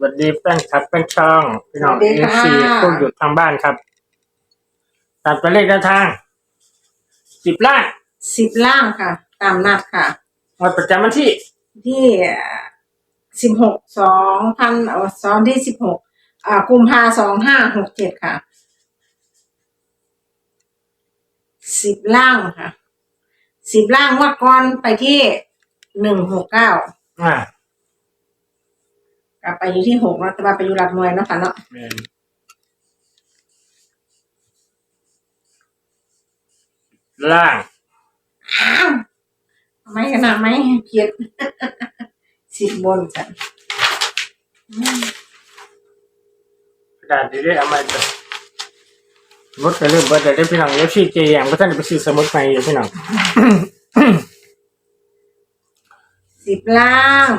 สวัสดีแป้งครับแป้งช่องพี่น้องสวัสดีเอค่ะ ซีผู้อยู่ทางบ้านครับ ตัดตัวเลขด้านทางสิบล้านสิบล่างค่ะ ตามนัดค่ะวันประจำวันที่ที่สิบหกสองพันเอาสองที่สิบหกอ่ากุมภาสองห้าหกเจ็ดค่ะสิบล่างค่ะสิบล่างงวัดก่อนไปที่หนึ่งหกเก้าอ่าก ลับไปอยู่ที่หกแล้วแต่ว่าไปอยู่หลักหน่วยเนาะค่ะเนาะแม่นล่างอ้าวทำไมขนาดไหมเพียด สิบบนกันอืมกระดาษดีได้เอามาจะสมุดไปเริ่มเบิร์ดได้พี่น้องเอฟซีเจอย่างก็ท่านไปซื้อสมุดใหม่อยู่พี่น้องสิบล่าง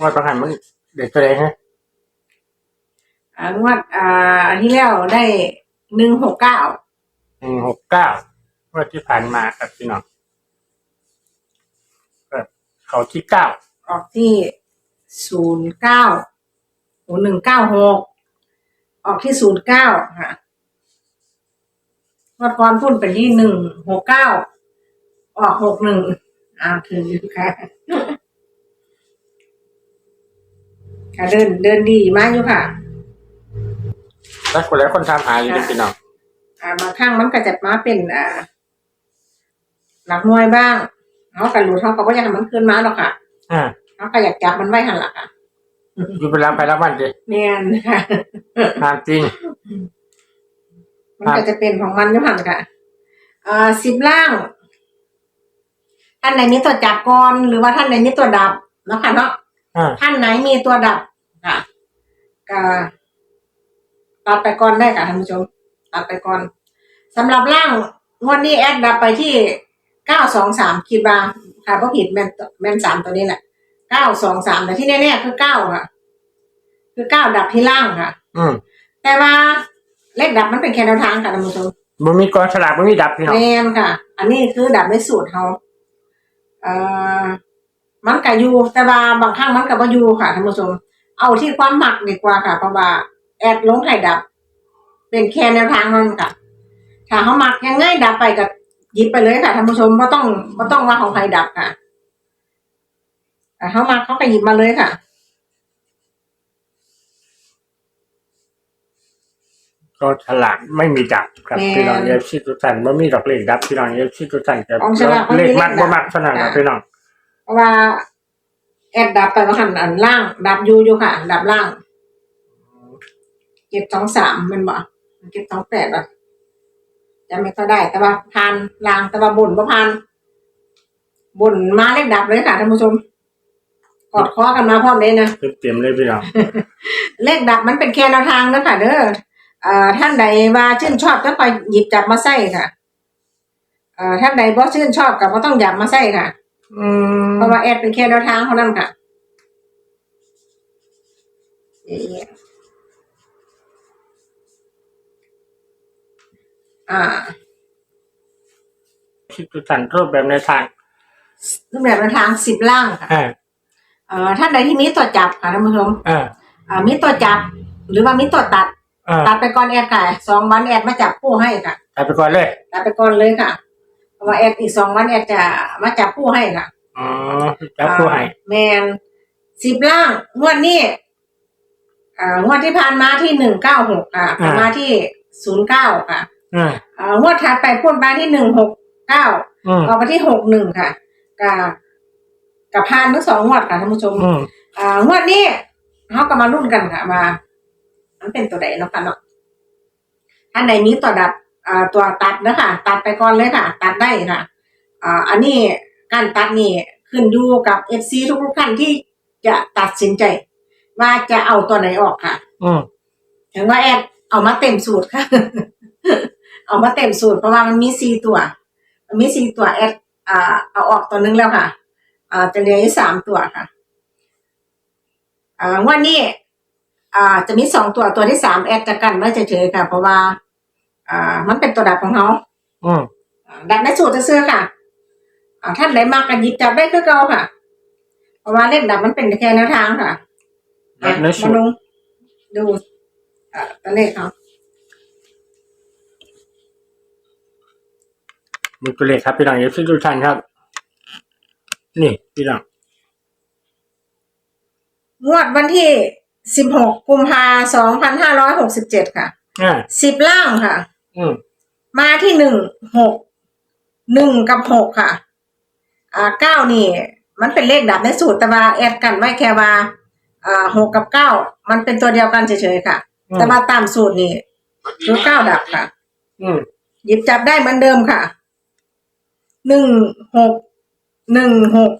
ว่าประหารมันเด็กตัวเองฮะอ่างวดอ่าอันที่แล้วได้หนึ่งหกเก้าหนึ่งหกเก้าว่าที่ผ่านมาครับพี่น้องก็เขาที่เก้าออกที่ศูนย์เก้าโอ้หนึ่งเก้าหกออกที่ศูนย์เก้าค่ะงวดก่อนพุ่นเป็นที่หนึ่งหกเก้าออกหกหนึ่งอ่าคือค่ะ ค่ะเดินเดินดีมากอยู่ค่ะ แล้วคนแล้วคนทำหาอยู่ด้วยพี่น้องอ่าบางครั้งมันก็จะมาเป็นอ่า หลักหน่วยบ้างเขากันรู้เขาก็บ่อยากให้มันขึ้นมาหรอกค่ะอ่าเขาก็อยากจับมันไว้หันหลักค่ะอยู่เป็นรับไปรับวันดิแม่นค่ะงานจริง มันก็จะเป็นของมันอยู่หันค่ะอ่าสิบล่าง ท่านไหนมีตัวจับก่อนหรือว่าท่านไหนมีตัวดับเนาะค่ะเนาะอ่าท่านไหนมีตัวดับค่ะ ก็ตัดไปก่อนได้ค่ะท่านผู้ชม ตัดไปก่อนสำหรับล่างงวดนี้แอดดับไปที่เก้าสองสามคิดว่าค่ะเพราะผิดแมนแมนสามตัวนี้แหละเก้าสองสามแต่ที่แน่ๆคือเก้าค่ะ คือเก้าดับที่ล่างค่ะ อืมแต่ว่าเลขดับมันเป็นแค่แนวทางค่ะท่านผู้ชมบ่มีกองฉลากบ่มีดับพี่น้องแมนค่ะ อันนี้คือดับในสูตรเขาเอ่อมันกับยูแต่ว่าบางครั้งมันกับว่ายูค่ะท่านผู้ชม เอาที่ความหมักดีกว่าค่ะเพราะว่าแอดลงไข่ดับ เป็นแค่แนวทางนั่นค่ะ ถ้าเขาหมักยังไงดับไปกับหยิบไปเลยค่ะท่านผู้ชมไม่ต้องไม่ต้องว่าของใครดับค่ะแต่เขามาเขาก็หยิบมาเลยค่ะกองฉลากไม่มีดับครับแม่นพี่น้องเอฟซีทุกท่านบ่มีดอกเลขดับพี่น้องเอฟซีทุกท่านจะกองฉลากไม่มีเลขมักเลขดับ่บมักเท่านั้นนะค่ะพี่น้องเพราะว่า แอดดับไปว่าหันอันล่าง ดับอยูอยู่ค่ะดับล่างเก็บสองสามแมันบ่เก็บสองแปดอะจำไม่ค่อยได้แต่ว่าพานลางแต่ว่าบนบ่พานบนมาเลขดับเลยค่ะท่านผู้ชมกอดคอกันมาพร้อมเลยนะเต็มๆเลยพี่น้องเลขดับมันเป็นแค่แนวทางนะค่ะ เด้อเอ่อท่านใดว่าชื่นชอบก็ไปหยิบจับมาใส่ค่ะเอ่อท่านใดบ่ชื่นชอบก็บ่ต้องหยับมาใส่ค่ะ อืมเพราะว่าแอดเป็นแค่แนวทางเท่านั้นค่ะนี่อ่าที่ทุกท่านรูปแบบในทางรูปแบบแนวทางสิบล่างค่ะอ่าเอ่อท่านใดที่มีตัวจับค่ะท่านผู้ชมอ่าอ่ามีตัวจับ หรือว่ามีตัวตัด อ่าตัดไปก่อนแอดค่ะสองวันแอดมาจับผู้ให้ค่ะตัดไปก่อนเลย ตัดไปก่อนเลยค่ะเพราะ ว่าแอดอีกสองวันแอดจะมาจับผู้ให้ค่ะอ๋อจับผู้ให้อ่าแมนสิบล่างงวดนี้อ่างวดที่ผ่านมาที่หนึ่งเก้าหกค่ะมาที่ศูนย์เก้าค่ะอ่าอ่างวดถัดไปพ่นไปที่หนึ่งหกเก้าอืมออกมาที่หกหนึ่งค่ะกับกับพานทั้งสองงวดค่ะท่านผู้ชมอืมอ่างวดนี้เขาก็มารุ่นกันค่ะมา มันเป็นตัวใดเนาะค่ะเนาะท่านใดมีตัวดับ อ่าตัวตัดนะคะตัดไปก่อนเลยค่ะ ตัดได้ค่ะอ่าอันนี้การตัดนี่ขึ้นอยู่กับเอฟซีทุกๆท่านที่จะตัดสินใจ ว่าจะเอาตัวไหนออกค่ะ อืมถึงว่าแอดเอามาเต็มสูตรค่ะ เอามาเต็มสูตรเพราะว่ามันมีสี่ตัวมันมีสี่ตัวแอดอ่าเอาออกตัวหนึงแล้วค่ะ อ่าจะเหลืออีกสามตัวค่ะ อ่างวันนี้อ่าจะมีสองตัวตัวที่สามแอดจะกันไว้เฉยๆค่ะ เพราะว่า อ่า มันเป็นตัวดับของเขาอืมอ่าดับในสูตรจะซื้อๆค่ะอ่าท่านไหนมากกันหยิบจับได้คือเก่าค่ะ เพราะว่าเลขดับมันเป็นแค่แนวทางค่ะดับในสูมาตรลงดูอะตัวเลขเขามีตัวเลขครับพี่น้องเอฟซีทุกท่านครับ นี่พี่น้องงวดวันที่สิบหกกุมภาสองพันห้าร้อยหกสิบเจ็ดค่ะอ่าสิบล่างค่ะอื มมาที่หนึ่งหกหนึ่งกับหกค่ะ อ่าเก้านี่ มันเป็นเลขดับในสูตรแต่ว่าแอดกันไว้แค่ว่าอ่าหกกับเก้ามันเป็นตัวเดียวกันเฉยๆค่ะแต่ว่าตามสูตรนี่คือเก้าดับค่ะ อืมหยิบจับได้เหมือนเดิมค่ะหนึ่งหกหนึ่งหก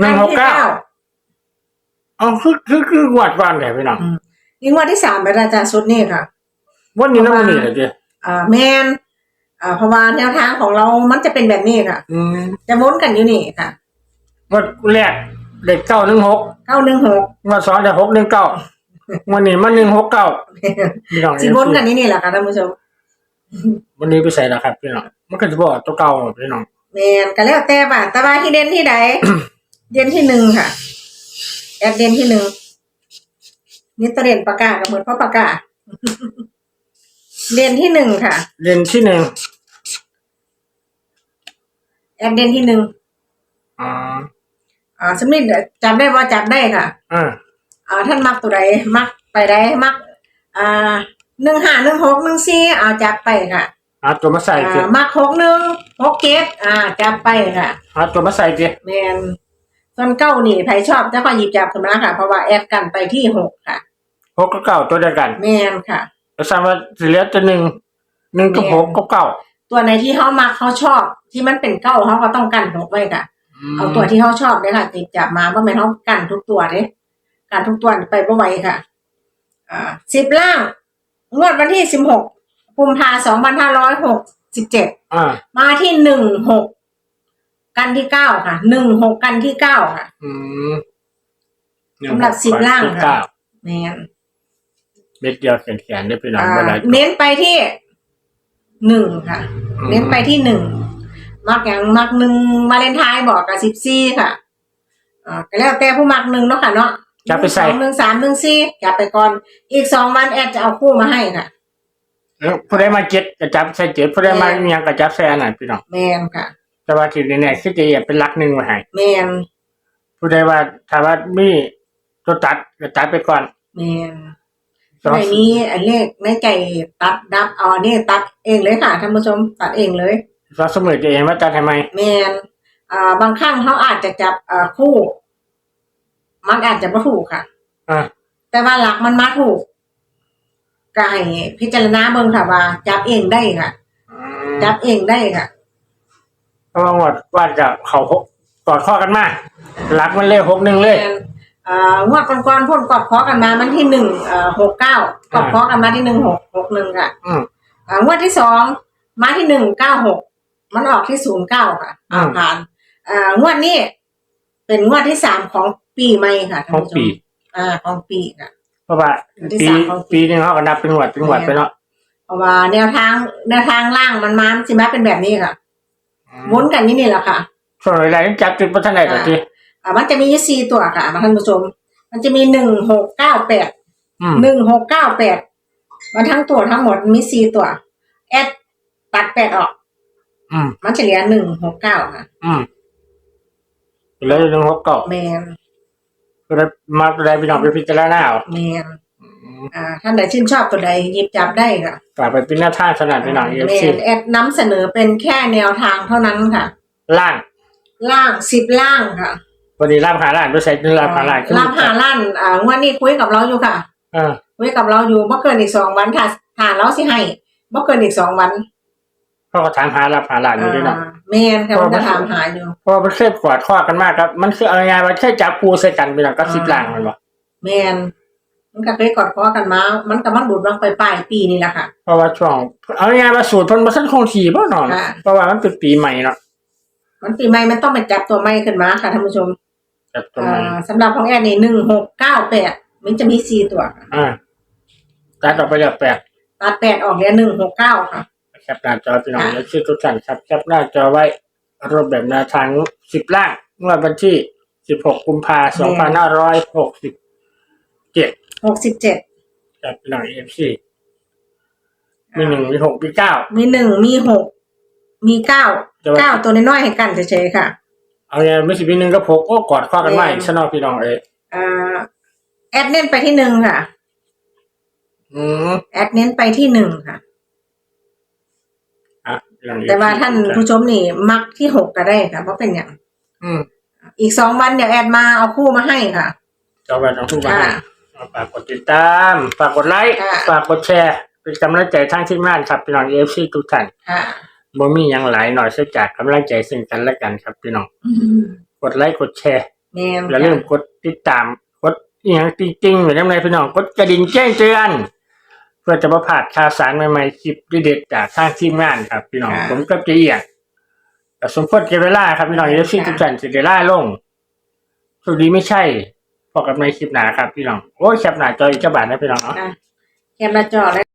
หนึ่งหกเก้าเอาคือคือคือหวดวันเลยพี่น้องนี่งวดที่สามไปแล้วจ้ะชุดนี้ค่ะ วันนี้นะวันนี้เหรอเจ๊ อ่าแมนอ่าเพราะว่าแนวทางของเรามันจะเป็นแบบนี้ค่ะ อืมจะวนกันอยู่นี่ค่ะวันแรกเด็กเก้าหนึ่งหกเก้าหนึ่งหกวันสองเด็กหกหนึ่งเก้าวันนี้มันหนึ่งหกเก้าพี่น้องสิวนกันนี่นี่แหละค่ะท่านผู้ชมวันนี้ไปใส่แล้วครับพี่น้อง มันก็จะบอกตัวเก่าพี่น้อง แมนก็แล้วแต่ป่ะแต่ว่าที่เด่นที่ใด เด่นที่หนึ่งค่ะ แอดเด่นที่หนึ่งนี่ตัวเด่นปากกากับเหมือนพ่อปากกา เด่นที่หนึ่งค่ะ เรียนที่หนึ่งแอดเด่นที่หนึ่งอ่าอ่าสมมติจำได้ว่าจำได้ค่ะอ่าอ่าท่านมักตัวใดมักไปได้มักอ่าหนึ่งห้าหนึ่งหกหนึ่งสี่เอาจับไปค่ะเอาตัวมาใส่เจ๊อ่ามักหกหนึ่งหกเจ็ดอ่าจับไปค่ะเอาตัวมาใส่เจ๊แมนส่วนเก้านี่ใครชอบจะคอยหยิบจับขึ้นมาค่ะ เพราะว่าแอดกันไปที่หกค่ะหกกับเก้าตัวเดียวกัน แมนค่ะ แล้วสามว่าสิเหลือจะหนึ่งหนึ่งกับหกกับเก้าตัวไหนที่เขามักเขาชอบ ที่มันเป็นเก้าเขาก็ต้องกันหกไว้ค่ะ เอาตัวที่เขาชอบเลยค่ะติดจับมาเพราะมันเขากันทุกตัวเลยกันทุกตัวไปบ่ไหวค่ะ อ่าสิบล่างงวดวันที่สิบหกกุมภาสองพันห้าร้อยหกสิบเจ็ดอ่ามาที่หนึ่งหกกันที่เก้าค่ะหนึ่งหกกันที่เก้าค่ะอืมสำหรับสิบล่างค่ะเก้าแมน เม็ดเดียวแขนๆได้พี่น้องอ่าเวลาเน้นไปที่หนึ่งค่ะ เน้นไปที่หนึ่งมักอย่างมักหนึ่งมาเลนไทน์บอกกับสิบสี่ค่ะอ่าก็แล้วแต่ผู้มักหนึ่งเนาะค่ะเนาะจะไปใส่หนึ่งสองหนึ่งสามหนึ่งสี่จับไปก่อน อีกสองวันแอดจะเอาคู่มาให้ค่ะเออผู้ใดมาเจ็ดกระจับใส่เจ็ดผู้ใดมาเมียงกระจับใส่อันไหนพี่น้องแมนค่ะ แต่ว่าที่แน่ๆคือจะอย่าเป็นลักหนึ่งไว้ให้แมนผู้ใดว่าถ้าว่ามีตัวตัดกระตัดไปก่อนแมน สองในนี้อันเลขในใจตัดดับเอาอันนี่ตัดเองเลยค่ะท่านผู้ชมตัดเองเลยสองเสมอจะเองว่าตัดทำไมแมนอ่าบางครั้งเขาอาจจะจับอ่าคู่ มันอาจจะไม่ถูกค่ะ อ่าแต่ว่าหลักมันมาถูกก็ให้พิจารณาเบิ่งค่ะว่า จับเองได้ค่ะจับเองได้ค่ะ เพราะว่าหมดว่าจะเขาหกกอดข้อกันมาลักมันเลขหกหนึ่งเลย แม่น อ่างวดก่อนๆพ่นกอดคอกันมามันที่หนึ่งเอ่อหกเก้ากอดคอกันมาที่หนึ่งหกหกหนึ่งค่ะอืม อ่างวดที่สองมาที่หนึ่งเก้าหกมันออกที่ศูนย์เก้าค่ะอืม ผ่านอ่างวดนี้เป็นงวดที่สามของปีใหม่ค่ะท่านของผู้ชปีมอ่าของปีค่ะ เพราะว่าที่ปีสามของปี ปีหนึงเขาก็นับเป็นหวัดเป็นหวัดไปเนาะเพราะว่าแนวทางแนวทางล่างมันมาสิมาเป็นแบบนี้ค่ะวนกันนี่นี่แหละค่ะส่วนเวลาที่จับจุดพัฒนาตัวที อ่ามันจะมีอยู่สี่ตัวค่ะท่านผู้ชม มันจะมีหนึ่งหกเก้าแปดอืมหนึ่งหกเก้าแปดมันทั้งตัวทั้งหมดมีสี่ตัวแอดตัดแปดออกอืมมันจะเหลือหนึ่งหกเก้าค่ะอืมแล้วหนึ่งหกเก้าแมนก็ได้มาได้พี่น้องไปพิจารณาเอาแมนอ่าท่านใดชื่นชอบตัวใดหยิบจับได้ค่ะกลับไปเป็นหน้าท่างขนาดพี่น้องเอฟแมซีนแอดนำเสนอเป็นแค่แนวทางเท่านั้นค่ะ ล่าง ล่างสิบล่างค่ะ วันนี้ล่ามหาล่างด้วยใช้เนื้อล่ามหาล่างขึ้นลาบหาล้านอ่างวดนี้คุยกับเราอยู่ค่ะเออคุยกับเราอยู่เมื่อเกินอีกสองวันค่ะฐานเราสิให้เมื่อเกินอีกสองวันเขาก็ถามหาล่ามหาล่างอยู่ด้วยเนาะอ่าแมนค่ะมันจะถามหาอยู่เพราะว่ามันเคยกอดข้อกันมากครับ มันคือเอาไงายๆว่าแค่จับปูใส่กันพี่น้องก็สิบล่างมันบ่แมนมันก็เคยกอดคอกันมา มันก็มันดูดลงไปปลายปีนี่แหละค่ะ เพราะว่าช่วงเอาไงายๆว่าสูตรเพิ่นบ่ทันคงที่บ่เนาะค่ะเพราะว่ามันเป็นปีใหม่เนาะมันปีใหม่มันต้องไปจับตัวใหม่ขึ้นมาค่ะท่านผู้ชม จับตัวใหม่อ่าสำหรับของแอนนี่หนึ่งหกเก้าแปดมันจะมีสี่ตัวค่ะอ่าตัดออกไปแล้วแปดตัดแปดออกเหลือหนึ่งหกเก้าค่ะ แคปหน้าจอพี่น้องค่ะ แล้วชื่อทุกท่านครับแคปหน้าจอไว้รูปแบบแนวทางสิบล่างเมื่อวันที่สิบหกกุมภาสองพันห้าร้อยหกสิบเจ็ดหกสิบเจ็ดกับพี่น้องเอฟซีมีหนึ่งมีหกมีเก้า มีหนึ่งมีหกมีเก้าจะว่า เก้าตัวน้อยๆให้กันเฉยๆค่ะ เอาเนี่ยไม่สิบมีหนึ่งก็พกโอ้กอดข้อกันไว้แม่น ชนอพี่น้องเอ้ยอ่าแอดเน้นไปที่หนึ่งค่ะ อืมแอดเน้นไปที่หนึ่งค่ะ อะพี่น้องแต่ว่าท่านผู้ชมนี่ มักที่หกก็ได้ค่ะเพราะเป็นอย่างอืมอีกสองวันเดี๋ยวแอดมาเอาคู่มาให้ค่ะเจ้าแบบน้องทุกวันค่ะฝากกดติดตามฝากกดไลค์ค่ะ ฝากกดแชร์เป็นกำลังใจทางทีมงานครับพี่น้องเอฟซีทุกท่าน ค่ะ บ่มีหยังหลายหน่อยเสียจากกำลังใจซึ่งกันและกันครับพี่น้องอืมกดไลค์กดแชร์แม่นอย่าลืมกดติดตามกดอหย่างจริงๆหรือยังไงพี่น้องกดกระดิ่งแจ้งเตือน เพื่อจะมาผ่านข่าวสารใหม่ๆคลิปเด็ดๆจากทางทีมงานครับพี่น้องผมกับเจียงแต่สมควรเก็บเวลาครับพี่น้องเอฟซีทุกท่านสิเดล่าลงสุดดีไม่ใช่พอกับในคลิปหนาครับพี่น้องโอ้ยแคปหน้าจออีกกระบาดนะพี่น้องเนาะค่ะแคปหน้าจอแล้ว